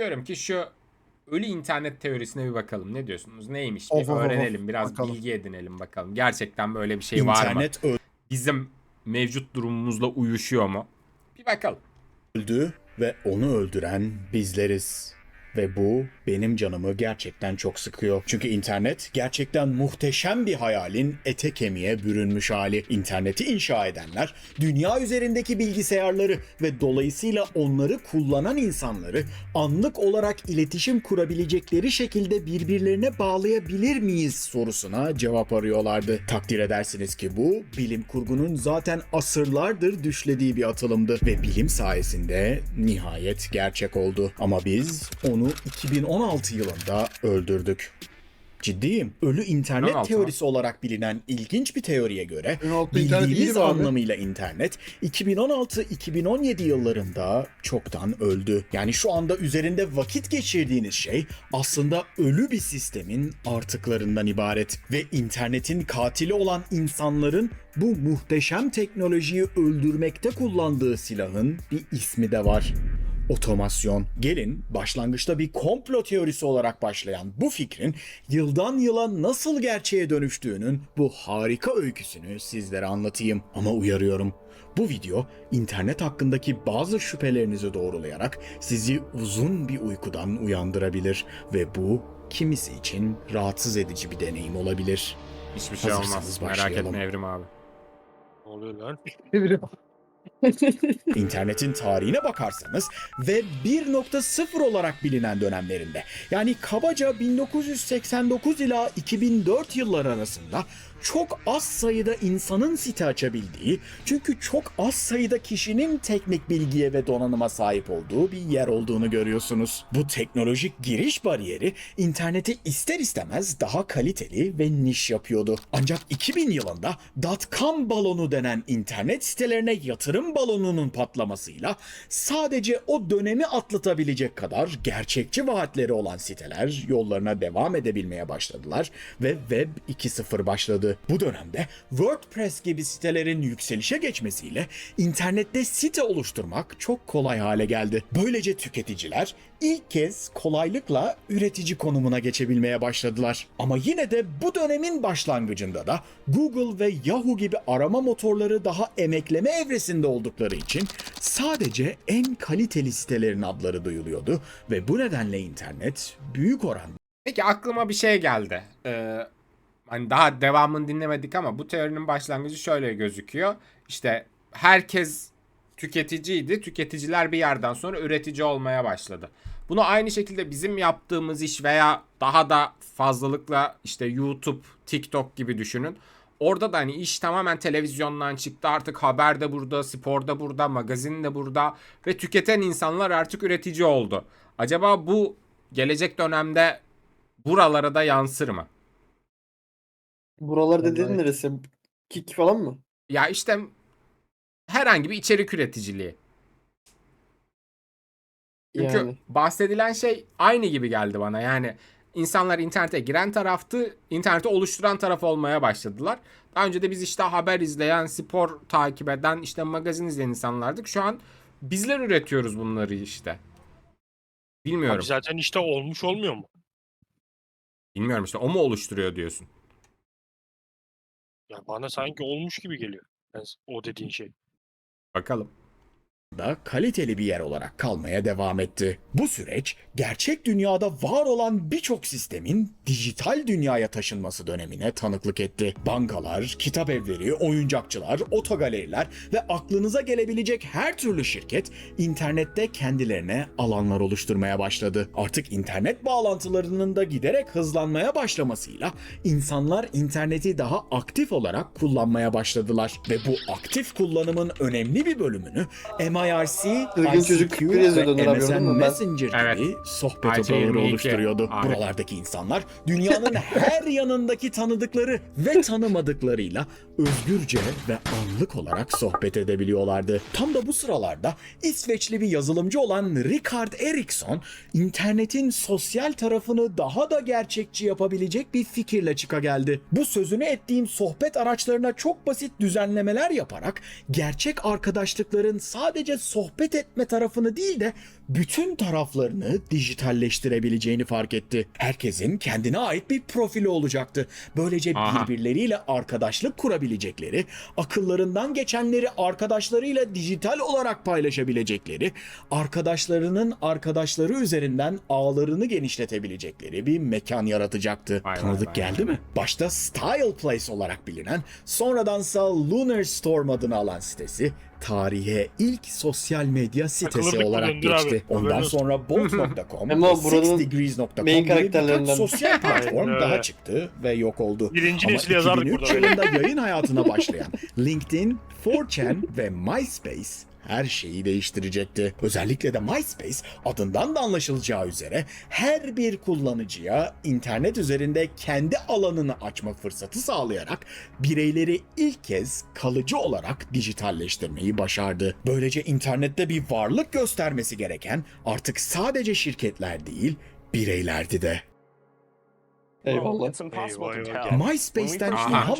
Diyorum ki şu ölü internet teorisine bir bakalım. Ne diyorsunuz? Neymiş? Bir Of, of, of, öğrenelim. Biraz bakalım. bilgi edinelim bakalım. Gerçekten böyle bir şey var mı? İnternet Bizim mevcut durumumuzla uyuşuyor mu? Bir bakalım. öldü ve onu öldüren bizleriz. Ve bu benim canımı gerçekten çok sıkıyor. Çünkü internet gerçekten muhteşem bir hayalin ete kemiğe bürünmüş hali. İnterneti inşa edenler dünya üzerindeki bilgisayarları ve dolayısıyla onları kullanan insanları anlık olarak iletişim kurabilecekleri şekilde birbirlerine bağlayabilir miyiz sorusuna cevap arıyorlardı. Takdir edersiniz ki bu bilim kurgunun zaten asırlardır düşlediği bir atılımdı ve bilim sayesinde nihayet gerçek oldu. Ama biz onu 2016 yılında öldürdük. Ciddiyim. Ölü internet 2016 mı? teorisi olarak bilinen ilginç bir teoriye göre 2016 internet bildiğimiz be abi. anlamıyla internet 2016-2017 yıllarında çoktan öldü. Yani şu anda üzerinde vakit geçirdiğiniz şey aslında ölü bir sistemin artıklarından ibaret ve internetin katili olan insanların bu muhteşem teknolojiyi öldürmekte kullandığı silahın bir ismi de var. Otomasyon. Gelin başlangıçta bir komplo teorisi olarak başlayan bu fikrin yıldan yıla nasıl gerçeğe dönüştüğünün bu harika öyküsünü sizlere anlatayım. Ama uyarıyorum. Bu video internet hakkındaki bazı şüphelerinizi doğrulayarak sizi uzun bir uykudan uyandırabilir ve bu kimisi için rahatsız edici bir deneyim olabilir. Hiçbir şey Hazırsanız olmaz. Merak başlayalım. etme Evrim abi. Ne oluyor lan? İnternetin tarihine bakarsanız ve 1.0 olarak bilinen dönemlerinde yani kabaca 1989 ila 2004 yıllar arasında çok az sayıda insanın site açabildiği çünkü çok az sayıda kişinin teknik bilgiye ve donanıma sahip olduğu bir yer olduğunu görüyorsunuz. Bu teknolojik giriş bariyeri interneti ister istemez daha kaliteli ve niş yapıyordu. Ancak 2000 yılında dot-com balonu denen internet sitelerine yatırım balonunun patlamasıyla sadece o dönemi atlatabilecek kadar gerçekçi vaatleri olan siteler yollarına devam edebilmeye başladılar ve Web 2.0 başladı. Bu dönemde WordPress gibi sitelerin yükselişe geçmesiyle internette site oluşturmak çok kolay hale geldi. Böylece tüketiciler ilk kez kolaylıkla üretici konumuna geçebilmeye başladılar. Ama yine de bu dönemin başlangıcında da Google ve Yahoo gibi arama motorları daha emekleme evresinde oldukları için sadece en kaliteli sitelerin adları duyuluyordu ve bu nedenle internet büyük oranda Peki aklıma bir şey geldi. Ee, hani daha devamını dinlemedik ama bu teorinin başlangıcı şöyle gözüküyor. İşte herkes tüketiciydi. Tüketiciler bir yerden sonra üretici olmaya başladı. Bunu aynı şekilde bizim yaptığımız iş veya daha da fazlalıkla işte YouTube, TikTok gibi düşünün. Orada da hani iş tamamen televizyondan çıktı. Artık haber de burada, spor da burada, magazin de burada ve tüketen insanlar artık üretici oldu. Acaba bu gelecek dönemde buralara da yansır mı? Buralar dediğin Vallahi- neresi? Kik falan mı? Ya işte herhangi bir içerik üreticiliği. Çünkü Yani. bahsedilen şey aynı gibi geldi bana. Yani insanlar internete giren taraftı, interneti oluşturan taraf olmaya başladılar. Daha önce de biz işte haber izleyen, spor takip eden, işte magazin izleyen insanlardık. Şu an bizler üretiyoruz bunları işte. Bilmiyorum. Abi zaten işte olmuş olmuyor mu? Bilmiyorum işte o mu oluşturuyor diyorsun. Ya bana sanki olmuş gibi geliyor. Yani o dediğin şey. Bakalım. Da kaliteli bir yer olarak kalmaya devam etti. Bu süreç gerçek dünyada var olan birçok sistemin dijital dünyaya taşınması dönemine tanıklık etti. Bankalar, kitap evleri, oyuncakçılar, otogaleriler ve aklınıza gelebilecek her türlü şirket internette kendilerine alanlar oluşturmaya başladı. Artık internet bağlantılarının da giderek hızlanmaya başlamasıyla insanlar interneti daha aktif olarak kullanmaya başladılar ve bu aktif kullanımın önemli bir bölümünü MIRC, Ilgin çocuk ICQ yazıyordu ve MSN? Ben- Messenger Evet. gibi sohbet IC odaları 22. oluşturuyordu. Aynen. Buralardaki insanlar dünyanın her yanındaki tanıdıkları ve tanımadıklarıyla özgürce ve anlık olarak sohbet edebiliyorlardı. Tam da bu sıralarda İsveçli bir yazılımcı olan Richard Eriksson internetin sosyal tarafını daha da gerçekçi yapabilecek bir fikirle çıka geldi. Bu sözünü ettiğim sohbet araçlarına çok basit düzenlemeler yaparak gerçek arkadaşlıkların sadece sadece sohbet etme tarafını değil de bütün taraflarını dijitalleştirebileceğini fark etti. Herkesin kendine ait bir profili olacaktı. Böylece Aha. birbirleriyle arkadaşlık kurabilecekleri, akıllarından geçenleri arkadaşlarıyla dijital olarak paylaşabilecekleri, arkadaşlarının arkadaşları üzerinden ağlarını genişletebilecekleri bir mekan yaratacaktı. Vay vay Tanıdık vay. geldi mi? Başta Style Place olarak bilinen, sonradansa Lunar Storm adını alan sitesi tarihe ilk sosyal medya sitesi Takılırlık olarak döndür abi, geçti. Ondan haberin sonra Bolt.com Ama ve buranın SixDegrees.com main gibi birkaç karakterlerinden. sosyal platform Aynen daha çıktı ve yok oldu. Birinci Ama nesil yazardık 2003 burada böyle. yılında yayın hayatına başlayan LinkedIn, 4chan ve MySpace her şeyi değiştirecekti. Özellikle de MySpace adından da anlaşılacağı üzere her bir kullanıcıya internet üzerinde kendi alanını açma fırsatı sağlayarak bireyleri ilk kez kalıcı olarak dijitalleştirmeyi başardı. Böylece internette bir varlık göstermesi gereken artık sadece şirketler değil, bireylerdi de. First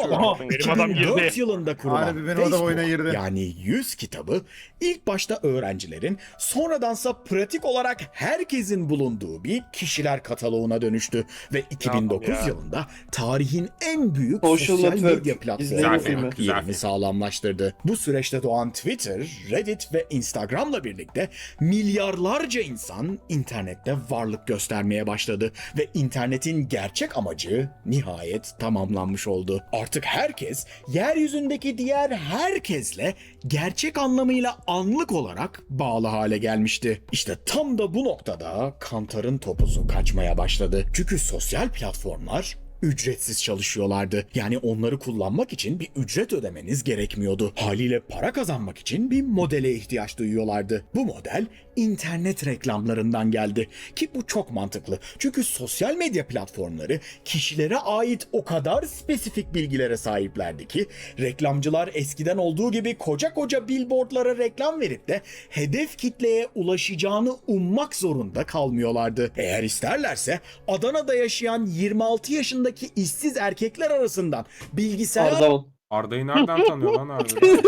alarak launched Benim adam 2004 girdi. yılında kurulan Harbi benim adam Facebook, oyuna girdi. yani 100 kitabı ilk başta öğrencilerin sonradansa pratik olarak herkesin bulunduğu bir kişiler kataloğuna dönüştü ve 2009 ya. yılında tarihin en büyük Social sosyal Network, medya platformu olarak filmi. Güzel yerini sağlamlaştırdı. Bu süreçte doğan Twitter, Reddit ve Instagram'la birlikte milyarlarca insan internette varlık göstermeye başladı ve internetin gerçek amacı nihayet tamamlanmış oldu. Artık herkes yeryüzündeki diğer herkesle gerçek anlamıyla anlık olarak bağlı hale gelmişti. İşte tam da bu noktada kantarın topuzu kaçmaya başladı. Çünkü sosyal platformlar ücretsiz çalışıyorlardı. Yani onları kullanmak için bir ücret ödemeniz gerekmiyordu. Haliyle para kazanmak için bir modele ihtiyaç duyuyorlardı. Bu model internet reklamlarından geldi. Ki bu çok mantıklı. Çünkü sosyal medya platformları kişilere ait o kadar spesifik bilgilere sahiplerdi ki reklamcılar eskiden olduğu gibi koca koca billboardlara reklam verip de hedef kitleye ulaşacağını ummak zorunda kalmıyorlardı. Eğer isterlerse Adana'da yaşayan 26 yaşındaki işsiz erkekler arasından bilgisayar Ardavan. Arda'yı nereden tanıyor lan harbiden?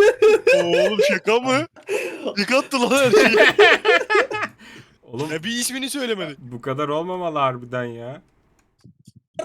Oğlum şaka mı? Yıkattı lan her şeyi. Oğlum Ya bir ismini söylemedi. bu kadar olmamalı harbiden ya.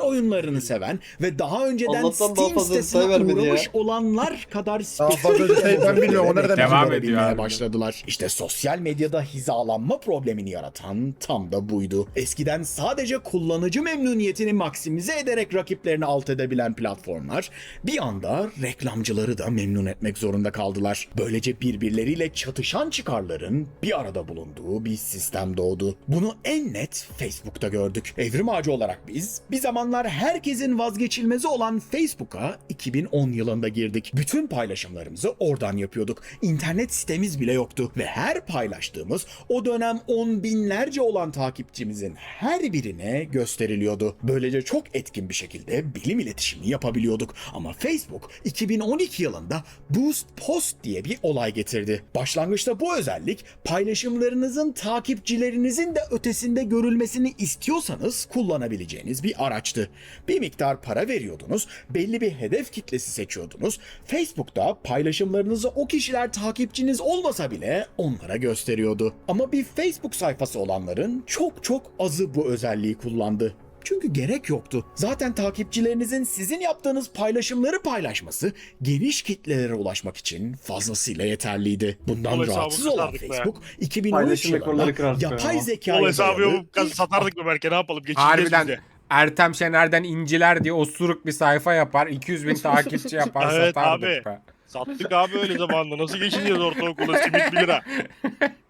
Oyunlarını seven ve daha önceden Allah'tan daha Steam fazla sitesine vermedi uğramış ya. olanlar kadar Daha fazla detay ben bilmiyorum, o nereden Devam ediyor bilmeye başladılar. İşte sosyal medyada hizalanma problemini yaratan tam da buydu. Eskiden sadece kullanıcı memnuniyetini maksimize ederek rakiplerini alt edebilen platformlar bir anda reklamcıları da memnun etmek zorunda kaldılar. Böylece birbirleriyle çatışan çıkarların bir arada bulunduğu bir sistem doğdu. Bunu en net Facebook'ta gördük. Evrim ağacı olarak biz bir zamanlar herkesin vazgeçilmezi olan Facebook'a 2010 yılında girdik. Bütün paylaşımlarımızı oradan yapıyorduk. İnternet sitemiz bile yoktu ve her paylaştığımız o dönem on binlerce olan takipçimizin her birine gösteriliyordu. Böylece çok etkin bir şekilde bilim iletişimi yapabiliyorduk. Ama Facebook 2012 yılında Boost Post diye bir olay getirdi. Başlangıçta bu özellik paylaşımlarınızın takipçilerinizin de ötesinde görülmesini istiyorsanız kullanabileceğiniz bir araçtı. Bir miktar para veriyordunuz, belli bir hedef kitlesi seçiyordunuz. Facebook'ta paylaşımlarınızı o kişiler takipçiniz olmasa bile onlara gösteriyordu. Ama bir Facebook sayfası olanların çok çok azı bu özelliği kullandı. Çünkü gerek yoktu. Zaten takipçilerinizin sizin yaptığınız paylaşımları paylaşması geniş kitlelere ulaşmak için fazlasıyla yeterliydi. Bundan hesabı rahatsız olan kısardık be. Facebook 2013 Paylaşım yılında yapay zekaya O hesabı satardık mı belki ne yapalım geçeceğiz Harbiden biz de. Ertem Şener'den inciler diye osuruk bir sayfa yapar. 200 bin takipçi yapar Evet satardık abi. be. Sattık abi öyle zamanda. Nasıl geçeceğiz ortaokula simit 1 lira.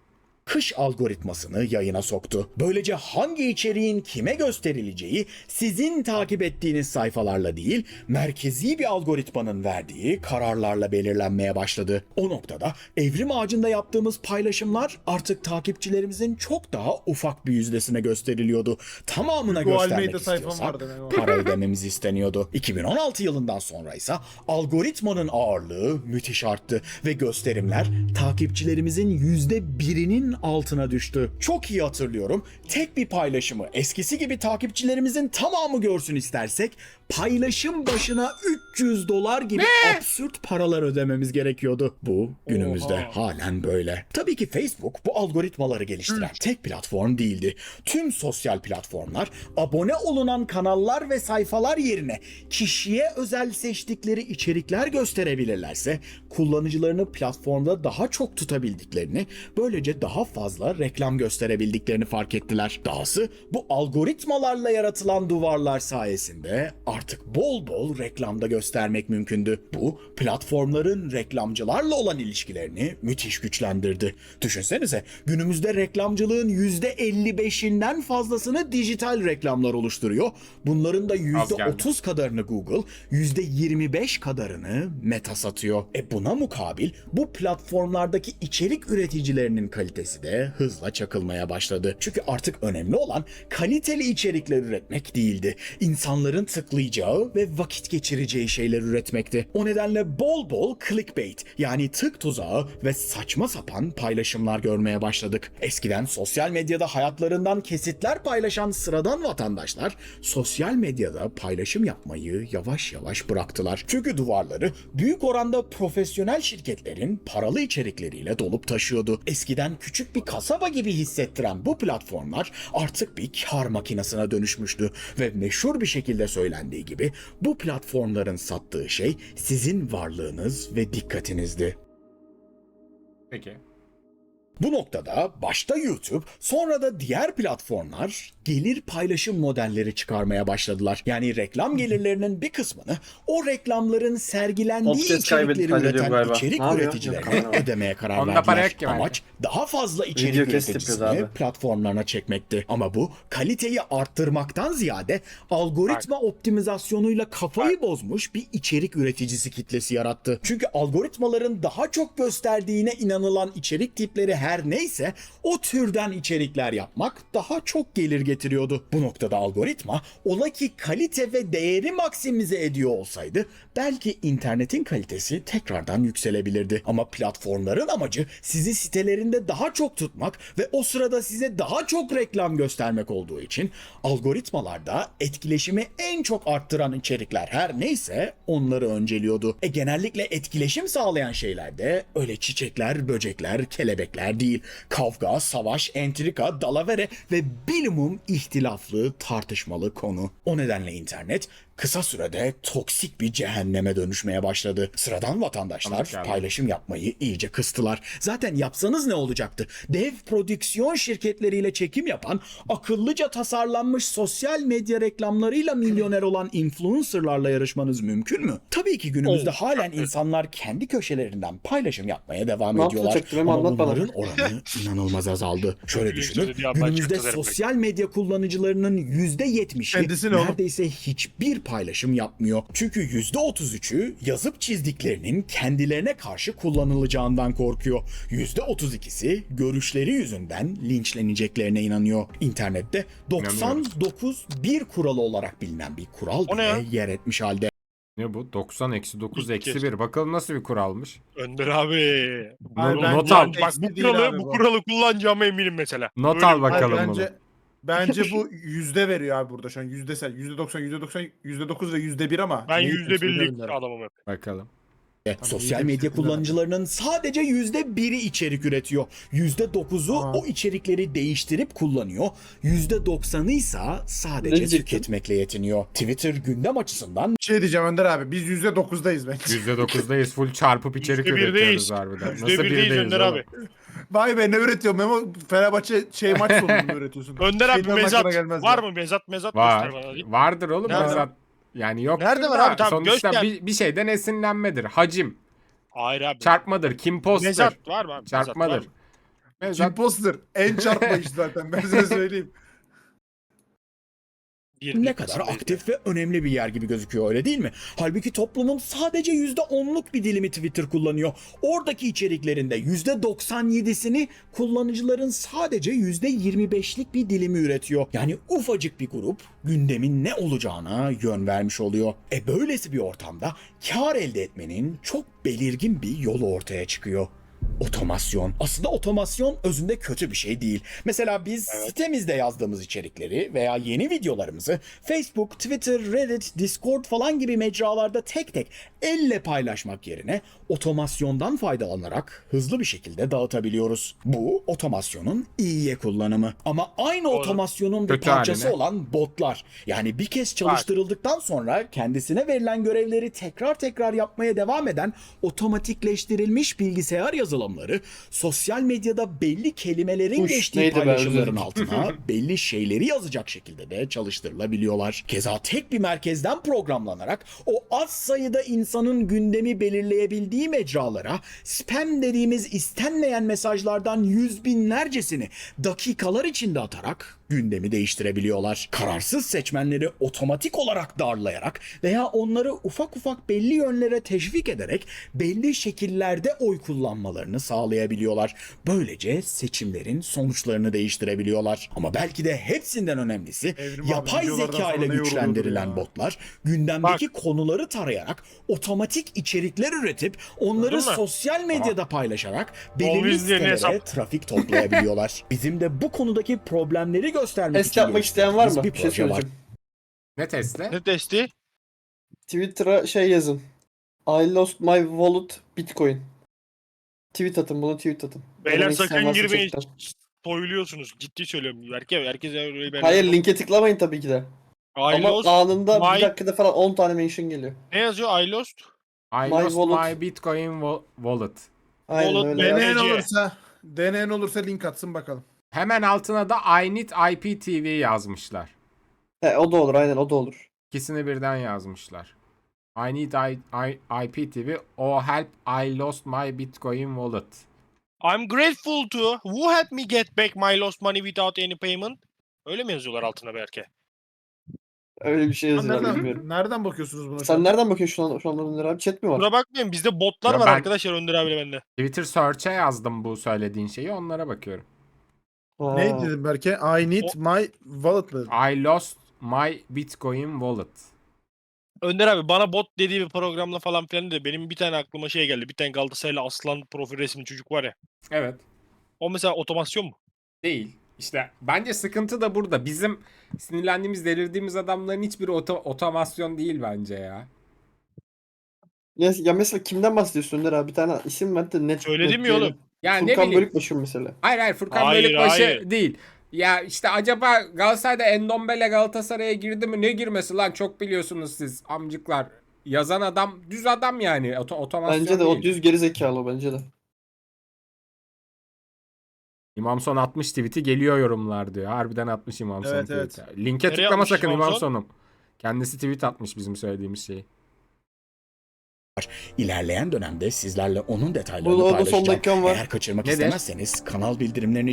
kış algoritmasını yayına soktu. Böylece hangi içeriğin kime gösterileceği sizin takip ettiğiniz sayfalarla değil, merkezi bir algoritmanın verdiği kararlarla belirlenmeye başladı. O noktada evrim ağacında yaptığımız paylaşımlar artık takipçilerimizin çok daha ufak bir yüzdesine gösteriliyordu. Tamamına göstermek sayfam istiyorsak vardı benim. para ödememiz isteniyordu. 2016 yılından sonra ise algoritmanın ağırlığı müthiş arttı ve gösterimler takipçilerimizin yüzde birinin altına düştü. Çok iyi hatırlıyorum. Tek bir paylaşımı eskisi gibi takipçilerimizin tamamı görsün istersek paylaşım başına 300 dolar gibi absürt paralar ödememiz gerekiyordu. Bu günümüzde Oha. halen böyle. Tabii ki Facebook bu algoritmaları geliştiren tek platform değildi. Tüm sosyal platformlar abone olunan kanallar ve sayfalar yerine kişiye özel seçtikleri içerikler gösterebilirlerse kullanıcılarını platformda daha çok tutabildiklerini, böylece daha fazla reklam gösterebildiklerini fark ettiler. Dahası bu algoritmalarla yaratılan duvarlar sayesinde artık bol bol reklamda göstermek mümkündü. Bu platformların reklamcılarla olan ilişkilerini müthiş güçlendirdi. Düşünsenize günümüzde reklamcılığın %55'inden fazlasını dijital reklamlar oluşturuyor. Bunların da %30 kadarını Google, %25 kadarını Meta satıyor. E buna mukabil bu platformlardaki içerik üreticilerinin kalitesi de hızla çakılmaya başladı. Çünkü artık önemli olan kaliteli içerikler üretmek değildi. İnsanların tıklayacağı ve vakit geçireceği şeyler üretmekti. O nedenle bol bol clickbait yani tık tuzağı ve saçma sapan paylaşımlar görmeye başladık. Eskiden sosyal medyada hayatlarından kesitler paylaşan sıradan vatandaşlar sosyal medyada paylaşım yapmayı yavaş yavaş bıraktılar. Çünkü duvarları büyük oranda profesyonel şirketlerin paralı içerikleriyle dolup taşıyordu. Eskiden küçük bir kasaba gibi hissettiren bu platformlar artık bir kar makinesine dönüşmüştü ve meşhur bir şekilde söylendiği gibi bu platformların sattığı şey sizin varlığınız ve dikkatinizdi. Peki. Bu noktada başta YouTube, sonra da diğer platformlar gelir paylaşım modelleri çıkarmaya başladılar. Yani reklam gelirlerinin bir kısmını o reklamların sergilendiği Podcast içerikleri üreten galiba. içerik Ne yapıyor? üreticilerine kamera ödemeye karar Onda para verdiler. yok ki bence. Amaç daha fazla içerik Video üreticisini abi. platformlarına çekmekti. Ama bu kaliteyi arttırmaktan ziyade algoritma optimizasyonuyla kafayı bozmuş bir içerik üreticisi kitlesi yarattı. Çünkü algoritmaların daha çok gösterdiğine inanılan içerik tipleri her neyse o türden içerikler yapmak daha çok gelir getiriyordu. Bu noktada algoritma ola ki kalite ve değeri maksimize ediyor olsaydı belki internetin kalitesi tekrardan yükselebilirdi. Ama platformların amacı sizi sitelerinde daha çok tutmak ve o sırada size daha çok reklam göstermek olduğu için algoritmalarda etkileşimi en çok arttıran içerikler her neyse onları önceliyordu. E genellikle etkileşim sağlayan şeyler de öyle çiçekler, böcekler, kelebekler değil. Kavga, savaş, entrika, dalavere ve bilimum ihtilaflı, tartışmalı konu. O nedenle internet kısa sürede toksik bir cehenneme dönüşmeye başladı. Sıradan vatandaşlar Anladık abi. paylaşım yapmayı iyice kıstılar. Zaten yapsanız ne olacaktı? Dev prodüksiyon şirketleriyle çekim yapan, akıllıca tasarlanmış sosyal medya reklamlarıyla milyoner olan influencerlarla yarışmanız mümkün mü? Tabii ki günümüzde halen insanlar kendi köşelerinden paylaşım yapmaya devam Ne ediyorlar. Ama bunların oranı inanılmaz azaldı. Şöyle düşünün. Günümüzde sosyal medya kullanıcılarının %70'i Kendisi ne oğlum? neredeyse hiçbir paylaşım yapmıyor. Çünkü %33'ü yazıp çizdiklerinin kendilerine karşı kullanılacağından korkuyor. %32'si görüşleri yüzünden linçleneceklerine inanıyor. İnternette 99 bir kuralı olarak bilinen bir kural O ne bile yer etmiş halde. Ne bu? 90 eksi 9 İlk eksi kez. 1. Bakalım nasıl bir kuralmış. Önder abi. Hayır, Not- bence not al. Bak bu değil kuralı, abi bu bu. kuralı kullanacağıma eminim mesela. Not Böyle al Hayır, Bakalım bence, bence bu yüzde veriyor abi burada şu an. Yüzdesel. Yüzde doksan, yüzde doksan, yüzde dokuz ve yüzde bir ama. Ben neyi yüzde birlik bilmiyorum. adamım hep. Bakalım. Sosyal iyice medya bitirdiler. kullanıcılarının sadece yüzde biri içerik üretiyor. Yüzde dokuzu Aa. o içerikleri değiştirip kullanıyor. Yüzde doksanı ise Ne sadece diyecektin? tüketmekle yetiniyor. Twitter gündem açısından şey diyeceğim Önder abi. Biz yüzde dokuzdayız bence. %9'dayız. Full çarpıp içerik Yüzde üretiyoruz birdeyiz. harbiden. Yüzde Nasıl birdeyiz birdeyiz Önder oğlum? abi. Vay be ne üretiyorum Memo? Fenerbahçe şey maç sonunu mu üretiyorsun? Önder abi Şeyden mezat. gelmez Var ya. mı mezat mezat göster bana. Var. hadi. Vardır oğlum. Nerede? Mezat. Yani yok. Nerede var abi? Tamam, Sonuçta göster. bir, bir şeyden esinlenmedir. Hacim. Hayır abi. Çarpmadır. Kim poster. Mezat var mı abi? Mezat var Çarpmadır. mı? Mezat. Kim poster? En çarpma iş zaten ben size söyleyeyim. Birlik ne kadar aktif ve önemli bir yer gibi gözüküyor öyle değil mi? Halbuki toplumun sadece yüzde onluk bir dilimi Twitter kullanıyor. Oradaki içeriklerinde yüzde 97'sini kullanıcıların sadece yüzde 25'lik bir dilimi üretiyor. Yani ufacık bir grup gündemin ne olacağına yön vermiş oluyor. E böylesi bir ortamda kar elde etmenin çok belirgin bir yolu ortaya çıkıyor. Otomasyon. Aslında otomasyon özünde kötü bir şey değil. Mesela biz sitemizde yazdığımız içerikleri veya yeni videolarımızı Facebook, Twitter, Reddit, Discord falan gibi mecralarda tek tek elle paylaşmak yerine otomasyondan faydalanarak hızlı bir şekilde dağıtabiliyoruz. Bu otomasyonun iyiye kullanımı. Ama aynı otomasyonun bir parçası haline. olan botlar. Yani bir kez çalıştırıldıktan sonra kendisine verilen görevleri tekrar tekrar yapmaya devam eden otomatikleştirilmiş bilgisayar yazılımları sosyal medyada belli kelimelerin Uş, geçtiği paylaşımların altına belli şeyleri yazacak şekilde de çalıştırılabiliyorlar. Keza tek bir merkezden programlanarak o az sayıda insanın gündemi belirleyebildiği mecralara spam dediğimiz istenmeyen mesajlardan yüz binlercesini dakikalar içinde atarak gündemi değiştirebiliyorlar. Kararsız seçmenleri otomatik olarak darlayarak veya onları ufak ufak belli yönlere teşvik ederek belli şekillerde oy kullanmalarını sağlayabiliyorlar. Böylece seçimlerin sonuçlarını değiştirebiliyorlar. Ama belki de hepsinden önemlisi Evrim yapay zeka ile güçlendirilen botlar gündemdeki konuları tarayarak otomatik içerikler üretip onları sosyal medyada paylaşarak Bol belirli sitelere trafik toplayabiliyorlar. Bizim de bu konudaki problemleri göstermek Test için yapmak isteyen var mı? Bir şey proje var. söyleyeceğim. Ne testi? Ne testi? Twitter'a şey yazın. I lost my wallet Bitcoin. Tweet atın bunu tweet atın. Beyler Denemek isteyen sakın varsa girmeyin. Spoyluyorsunuz. Ciddi söylüyorum. Herkes, herkes öyle ben. Hayır linke tıklamayın tabii ki de. I Ama lost. anında my- bir dakikada falan 10 tane mention geliyor. Ne yazıyor? I lost. I My lost wallet. my Bitcoin wallet. Aynen Wallet öyle. Deneyen olursa deneyen olursa link atsın bakalım. Hemen altına da I need IPTV yazmışlar. He, o da olur aynen o da olur. İkisini birden yazmışlar. I need I, I, IPTV. Oh help I lost my Bitcoin wallet. I'm grateful to who helped me get back my lost money without any payment. Öyle mi yazıyorlar altına belki? Öyle bir şey yazıyorlar Nereden, bilmiyorum. nereden bakıyorsunuz buna? şu Sen nereden bakıyorsun şu an, şu an Önder abi? Chat mi var? Kusura bakmayın bizde botlar Ya var ben- arkadaşlar Önder abiyle bende. Twitter search'e yazdım bu söylediğin şeyi. Onlara bakıyorum. Ha. Ne dedim Berke? I need my wallet mı? I lost my Bitcoin wallet. Önder abi bana bot dediği bir programla falan filan de benim bir tane aklıma şey geldi. Bir tane Galatasaraylı aslan profil resimli çocuk var ya. Evet. O mesela otomasyon mu? Değil. İşte bence sıkıntı da burada. Bizim sinirlendiğimiz, delirdiğimiz adamların hiçbiri oto- otomasyon değil bence ya. Ya, ya mesela kimden bahsediyorsun Önder abi? Bir tane isim ver de net. Söyledim ya netleyelim. oğlum. Yani ne Furkan bileyim. Bölükbaşı mı mesela? Hayır hayır Furkan Hayır, Bölükbaşı hayır. değil. Ya işte acaba Galatasaray'da Endombele Galatasaray'a girdi mi? Ne girmesi lan çok biliyorsunuz siz amcıklar. Yazan adam düz adam yani. Oto otomasyon Bence de o değil. düz geri zekalı o bence de. İmam Son 60 tweet'i geliyor yorumlar diyor. Harbiden atmış İmam Son Evet, evet. tweet'i. Linke Nereye tıklama sakın İmam İmam Son? Son'um. Kendisi tweet atmış bizim söylediğimiz şeyi. İlerleyen dönemde sizlerle onun detaylarını Bu arada son paylaşacağım. dakikam var. Eğer kaçırmak Nedir? istemezseniz kanal bildirimlerini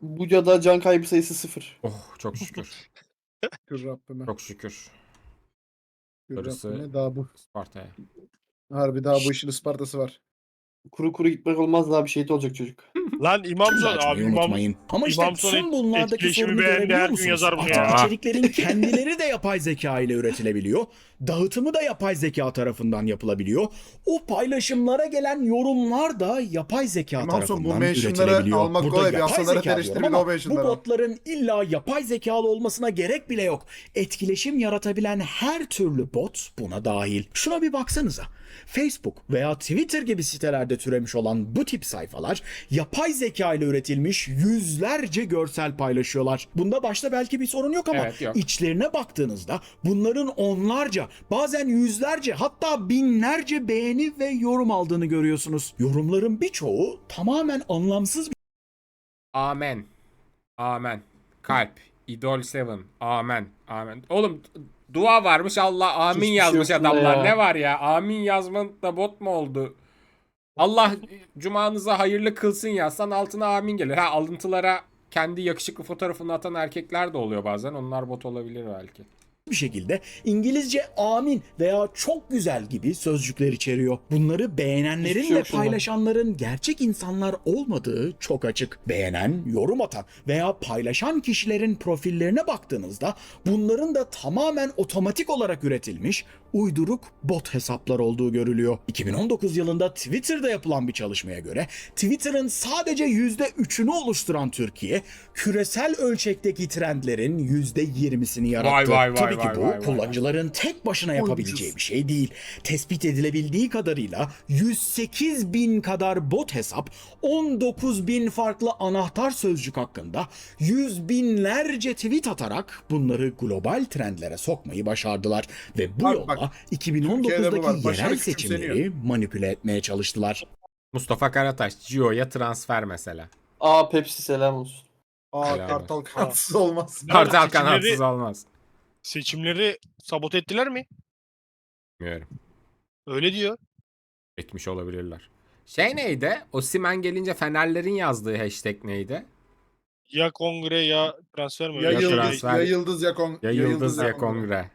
Buca'da can kaybı sayısı sıfır. Oh çok şükür. Şükür Rabbime. çok şükür. Şükür Rabbime. Daha bu. Sparta'ya. Harbi daha bu işin Ispartası var. Kuru kuru gitmek olmaz daha bir şehit olacak çocuk. Lan İmam Son açmayı abi İmam unutmayın. Ama işte İmam Son tüm bunlardaki etkileşimi sorunu beğendi, görebiliyor her gün musunuz? yazar bunu Artık ya. içeriklerin kendileri de yapay zeka ile üretilebiliyor. Dağıtımı da yapay zeka tarafından yapılabiliyor. O paylaşımlara gelen yorumlar da yapay zeka İmam Son, bu tarafından mentionları üretilebiliyor. almak Burada kolay, bir yapay hastalara zeka diyorum o ama bu mentionları. botların illa yapay zekalı olmasına gerek bile yok. Etkileşim yaratabilen her türlü bot buna dahil. Şuna bir baksanıza. Facebook veya Twitter gibi sitelerde türemiş olan bu tip sayfalar yapay zeka ile üretilmiş yüzlerce görsel paylaşıyorlar. Bunda başta belki bir sorun yok ama Evet, yok. içlerine baktığınızda bunların onlarca, bazen yüzlerce hatta binlerce beğeni ve yorum aldığını görüyorsunuz. Yorumların birçoğu tamamen anlamsız Amen. Amen. Kalp. İdol 7. Amen. Amen. Oğlum dua varmış Allah amin Hiçbir şey yazmış bunda adamlar. ya. Ne var ya? Amin yazman da bot mu oldu? Allah cumanıza hayırlı kılsın yazsan altına amin gelir. Ha alıntılara kendi yakışıklı fotoğrafını atan erkekler de oluyor bazen. Onlar bot olabilir belki. Bir şekilde İngilizce amin veya çok güzel gibi sözcükler içeriyor. Bunları beğenenlerin şey ve şunda. paylaşanların gerçek insanlar olmadığı çok açık. Beğenen, yorum atan veya paylaşan kişilerin profillerine baktığınızda bunların da tamamen otomatik olarak üretilmiş uyduruk bot hesaplar olduğu görülüyor. 2019 yılında Twitter'da yapılan bir çalışmaya göre Twitter'ın sadece %3'ünü oluşturan Türkiye küresel ölçekteki trendlerin %20'sini yarattı. Vay vay vay Tabii ki vay bu kullanıcıların tek başına yapabileceği bir şey değil. Tespit edilebildiği kadarıyla 108 bin kadar bot hesap, 19 bin farklı anahtar sözcük hakkında yüz binlerce tweet atarak bunları global trendlere sokmayı başardılar. Ve bu Bak, yolla bak, Türkiye'de bu var. 2019'daki Başarı yerel seçimleri manipüle etmeye çalıştılar. Mustafa Karataş, Gio'ya transfer mesela. Aa Pepsi selam olsun. Aa Helal kartal kanatsız olmaz. Kartal kanatsız olmaz. Seçimleri sabote ettiler mi? Bilmiyorum. Öyle diyor. Etmiş olabilirler. Şey neydi? O Simen gelince Fenerlerin yazdığı hashtag neydi? Ya kongre ya transfer mi? Ya, Ya yıldız, transfer. ya yıldız ya kon. Ya Yıldız ya Kongre.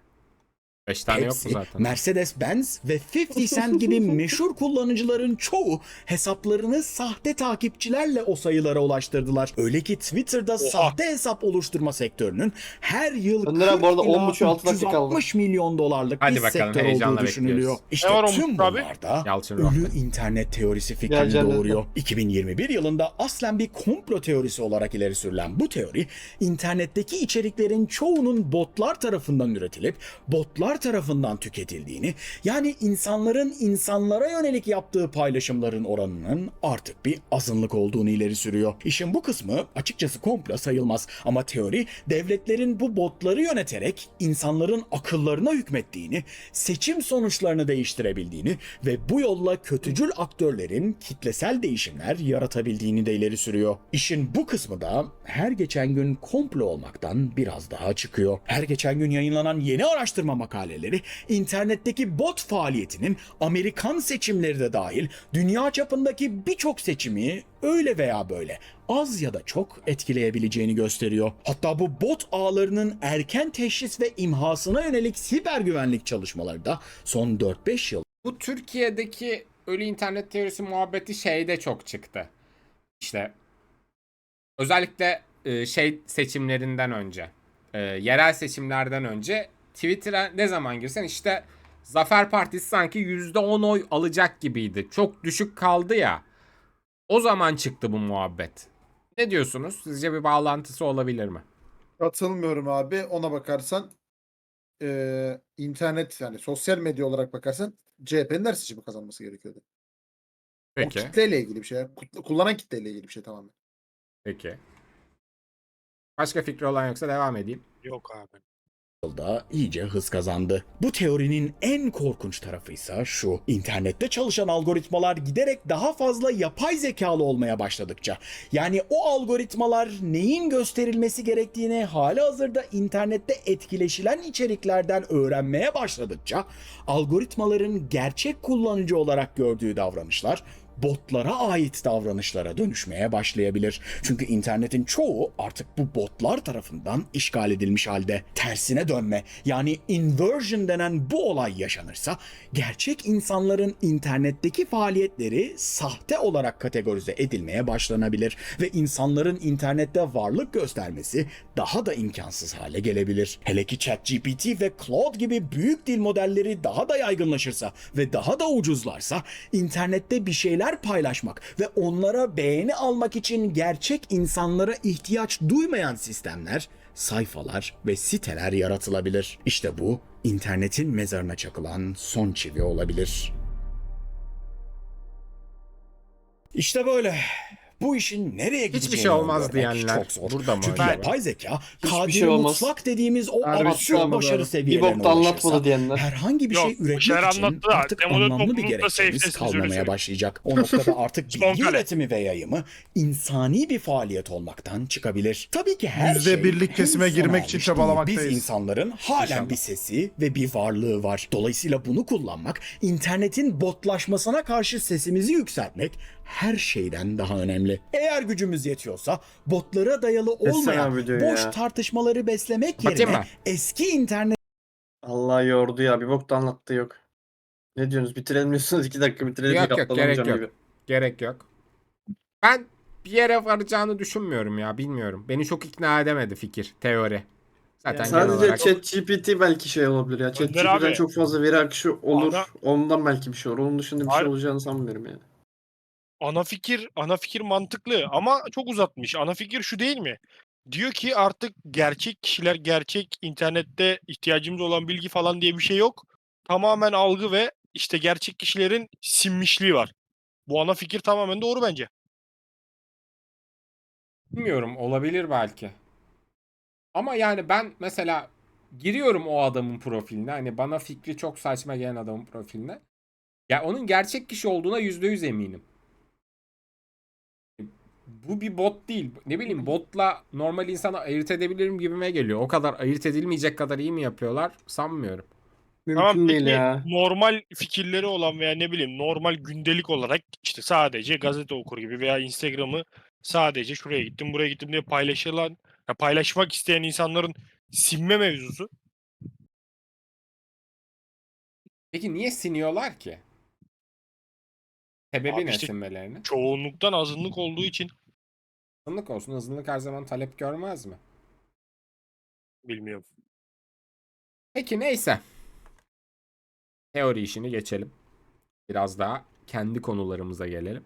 Beş tane yok mu Hepsi zaten? Mercedes-Benz ve 50 Cent gibi meşhur kullanıcıların çoğu hesaplarını sahte takipçilerle o sayılara ulaştırdılar. Öyle ki Twitter'da sahte hesap oluşturma sektörünün her yıl Önder abi 40 bu arada ila 10.5'u altı dakika kaldı. 360 milyon dolarlık Hadi bir bakalım, sektör heyecanla olduğu düşünülüyor. bekliyoruz. İşte Ne var tüm abi? bunlarda Yalçın ölü internet teorisi fikrini doğuruyor. 2021 yılında aslen bir komplo teorisi olarak ileri sürülen bu teori, internetteki içeriklerin çoğunun botlar tarafından üretilip botlar tarafından tüketildiğini, yani insanların insanlara yönelik yaptığı paylaşımların oranının artık bir azınlık olduğunu ileri sürüyor. İşin bu kısmı açıkçası komplo sayılmaz ama teori devletlerin bu botları yöneterek insanların akıllarına hükmettiğini, seçim sonuçlarını değiştirebildiğini ve bu yolla kötücül aktörlerin kitlesel değişimler yaratabildiğini de ileri sürüyor. İşin bu kısmı da her geçen gün komplo olmaktan biraz daha çıkıyor. Her geçen gün yayınlanan yeni araştırma makaleleri internetteki bot faaliyetinin Amerikan seçimleri de dahil dünya çapındaki birçok seçimi öyle veya böyle az ya da çok etkileyebileceğini gösteriyor. Hatta bu bot ağlarının erken teşhis ve imhasına yönelik siber güvenlik çalışmaları da son 4-5 yıl Bu Türkiye'deki ölü internet teorisi muhabbeti şeyde çok çıktı. İşte özellikle e, şey seçimlerinden önce, e, yerel seçimlerden önce Twitter'a ne zaman girsen işte Zafer Partisi sanki %10 oy alacak gibiydi. Çok düşük kaldı ya. O zaman çıktı bu muhabbet. Ne diyorsunuz? Sizce bir bağlantısı olabilir mi? Katılmıyorum abi. Ona bakarsan eee, internet yani sosyal medya olarak bakarsan CHP'nin her seçimi kazanması gerekiyordu. O Peki. kitleyle ilgili bir şey. Kullanan kitleyle ilgili bir şey tamamen. Peki. Başka fikri olan yoksa devam edeyim. Yok abi. Yılda iyice hız kazandı. Bu teorinin en korkunç tarafı ise şu. İnternette çalışan algoritmalar giderek daha fazla yapay zekalı olmaya başladıkça, yani o algoritmalar neyin gösterilmesi gerektiğini hali hazırda internette etkileşilen içeriklerden öğrenmeye başladıkça, algoritmaların gerçek kullanıcı olarak gördüğü davranışlar botlara ait davranışlara dönüşmeye başlayabilir. Çünkü internetin çoğu artık bu botlar tarafından işgal edilmiş halde. Tersine dönme yani inversion denen bu olay yaşanırsa gerçek insanların internetteki faaliyetleri sahte olarak kategorize edilmeye başlanabilir ve insanların internette varlık göstermesi daha da imkansız hale gelebilir. Hele ki ChatGPT ve Claude gibi büyük dil modelleri daha da yaygınlaşırsa ve daha da ucuzlarsa internette bir şeyler paylaşmak ve onlara beğeni almak için gerçek insanlara ihtiyaç duymayan sistemler, sayfalar ve siteler yaratılabilir. İşte bu internetin mezarına çakılan son çivi olabilir. İşte böyle. Bu işin nereye gideceğini şey olmaz diyenler çok zor. burada mı Çünkü yapay zeka Hiçbir kadir şey olmaz. mutlak dediğimiz o hiçbir şey absürt başarı. Bir seviyelerine bok da anlatmadı ulaşırsa diyenler. herhangi bir Yok, şey üretmek için anlattı artık anlamlı bir gerekçemiz kalmamaya başlayacak. O noktada artık bilgi üretimi ve yayımı insani bir faaliyet olmaktan çıkabilir. Tabii ki her Yüzde şey birlik kesime girmek için çabalamaktayız. Biz insanların halen bir sesi ve bir varlığı var. Dolayısıyla bunu kullanmak, internetin botlaşmasına karşı sesimizi yükseltmek her şeyden daha önemli. Eğer gücümüz yetiyorsa botlara dayalı olmayan boş ya. tartışmaları beslemek Kapatayım yerine mı? eski internet Allah yordu ya. Bir bok da anlattı yok. Ne diyorsunuz? Bitirelim diyorsunuz. 2 dakika bitirelim. Yok, yok, gerek yok. gibi. Gerek yok. Ben bir yere varacağını düşünmüyorum ya. Bilmiyorum. Beni çok ikna edemedi fikir, teori. Zaten genel Sadece olarak ChatGPT belki şey olabilir ya. Önder ChatGPT'den abi. çok fazla veri akışı olur. Ana- Ondan belki bir şey olur. Onun dışında bir şey olacağını sanmıyorum yani. Ana fikir ana fikir mantıklı ama çok uzatmış. Ana fikir şu değil mi? Diyor ki artık gerçek kişiler, gerçek internette ihtiyacımız olan bilgi falan diye bir şey yok. Tamamen algı ve işte gerçek kişilerin sinmişliği var. Bu ana fikir tamamen doğru bence. bilmiyorum. Olabilir belki. Ama yani ben mesela giriyorum o adamın profiline. Hani bana fikri çok saçma gelen adamın profiline. Ya onun gerçek kişi olduğuna %100 eminim. Bu bir bot değil. Ne bileyim botla normal insanı ayırt edebilirim gibime geliyor. O kadar ayırt edilmeyecek kadar iyi mi yapıyorlar sanmıyorum. Mümkün Tamam değil ya. normal fikirleri olan veya ne bileyim normal gündelik olarak işte sadece gazete okur gibi veya Instagram'ı sadece şuraya gittim buraya gittim diye paylaşılan ya paylaşmak isteyen insanların sinme mevzusu. Peki niye siniyorlar ki? Sebebi Abi ne işte- sinmelerinin? Çoğunluktan azınlık olduğu için Hızlılık olsun. Hızlılık her zaman talep görmez mi? bilmiyorum. Peki neyse. Teori işini geçelim. Biraz daha kendi konularımıza gelelim.